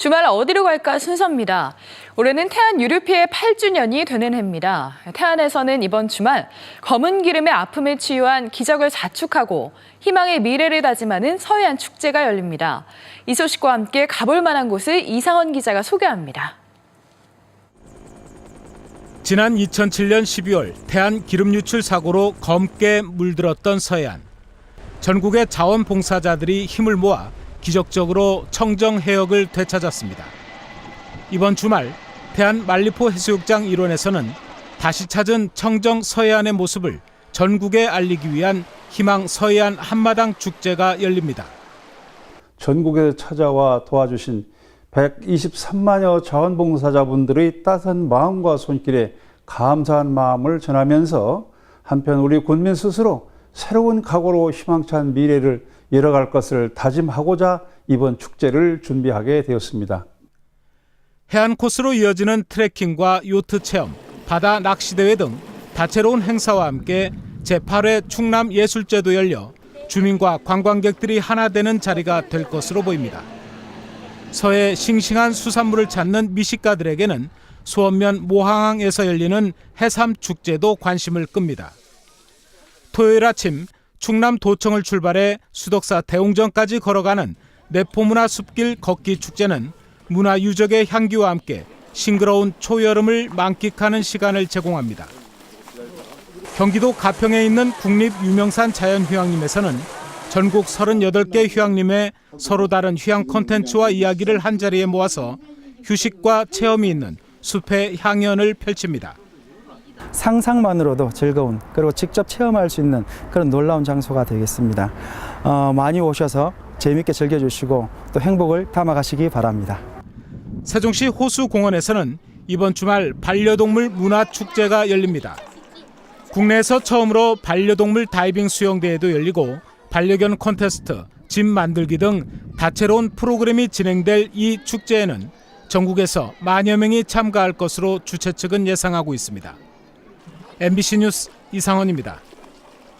주말 어디로 갈까 순서입니다. 올해는 태안 유류 피해 8주년이 되는 해입니다. 태안에서는 이번 주말 검은 기름의 아픔을 치유한 기적을 자축하고 희망의 미래를 다짐하는 서해안 축제가 열립니다. 이 소식과 함께 가볼 만한 곳을 이상원 기자가 소개합니다. 지난 2007년 12월 태안 기름 유출 사고로 검게 물들었던 서해안. 전국의 자원봉사자들이 힘을 모아 기적적으로 청정 해역을 되찾았습니다. 이번 주말 태안 만리포 해수욕장 일원에서는 다시 찾은 청정 서해안의 모습을 전국에 알리기 위한 희망 서해안 한마당 축제가 열립니다. 전국에 찾아와 도와주신 123만여 자원봉사자분들의 따뜻한 마음과 손길에 감사한 마음을 전하면서 한편 우리 군민 스스로 새로운 각오로 희망찬 미래를 열어갈 것을 다짐하고자 이번 축제를 준비하게 되었습니다. 해안 코스로 이어지는 트레킹과 요트 체험, 바다 낚시 대회 등 다채로운 행사와 함께 제8회 충남 예술제도 열려 주민과 관광객들이 하나 되는 자리가 될 것으로 보입니다. 서해 싱싱한 수산물을 찾는 미식가들에게는 수원면 모항항에서 열리는 해삼 축제도 관심을 끕니다. 토요일 아침 충남 도청을 출발해 수덕사 대웅전까지 걸어가는 내포문화 숲길 걷기 축제는 문화 유적의 향기와 함께 싱그러운 초여름을 만끽하는 시간을 제공합니다. 경기도 가평에 있는 국립 유명산 자연휴양림에서는 전국 38개 휴양림에 서로 다른 휴양 콘텐츠와 이야기를 한자리에 모아서 휴식과 체험이 있는 숲의 향연을 펼칩니다. 상상만으로도 즐거운 그리고 직접 체험할 수 있는 그런 놀라운 장소가 되겠습니다. 어, 많이 오셔서 재밌게 즐겨주시고 또 행복을 담아가시기 바랍니다. 세종시 호수공원에서는 이번 주말 반려동물 문화축제가 열립니다. 국내에서 처음으로 반려동물 다이빙 수영대회도 열리고 반려견 콘테스트, 집 만들기 등 다채로운 프로그램이 진행될 이 축제에는 전국에서 만여 명이 참가할 것으로 주최 측은 예상하고 있습니다. MBC 뉴스 이상원입니다.